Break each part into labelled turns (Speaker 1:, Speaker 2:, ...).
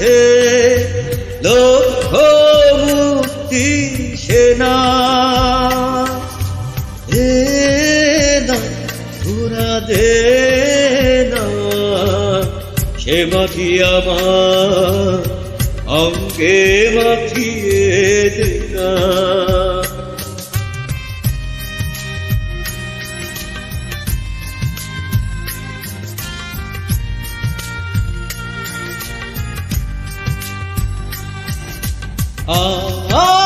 Speaker 1: আছে লক্ষ মুক্তি সেনা ঘুরা দে সে মাটি আমার অঙ্গে মাখিয়ে দে না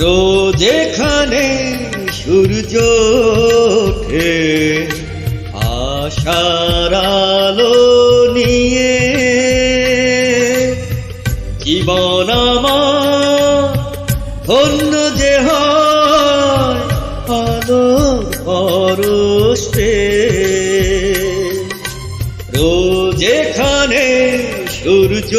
Speaker 1: রোজ এখানে সূর্য ওঠে, আশার আলো নিয়ে জীবন ধন্য যে হয়, আলো পরশ। রোজ এখানে সূর্য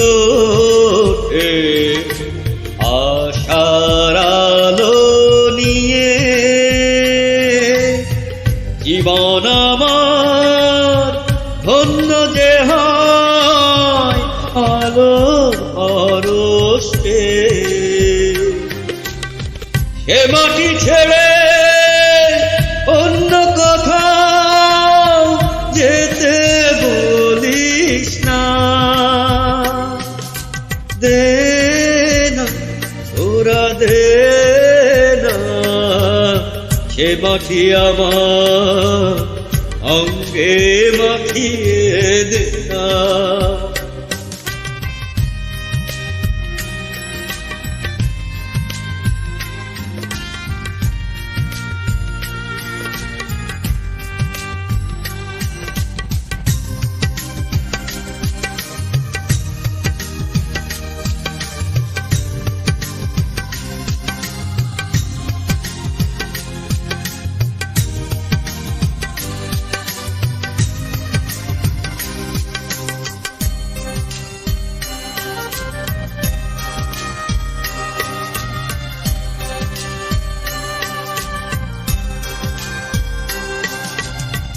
Speaker 1: সে মাটি আমার অঙ্গে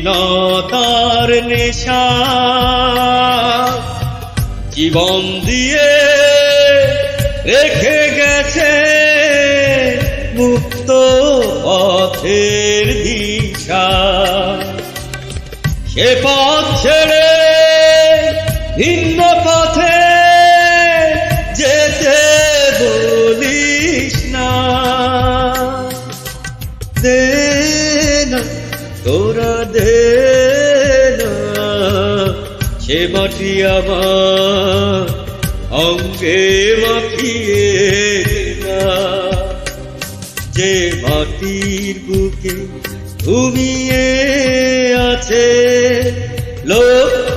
Speaker 1: স্বাধীনতার নেশা জীবন দিয়ে রেখে গেছে মুক্ত পথের দিশা। সে পথ ছেড়ে ভিন্ন তোরা দে সে মাটি আমার অঙ্গে মাখিয়ে যে মাটির বুকে ঘুমিয়ে আছে লক্ষ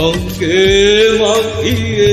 Speaker 1: অঙ্গে মাখিয়ে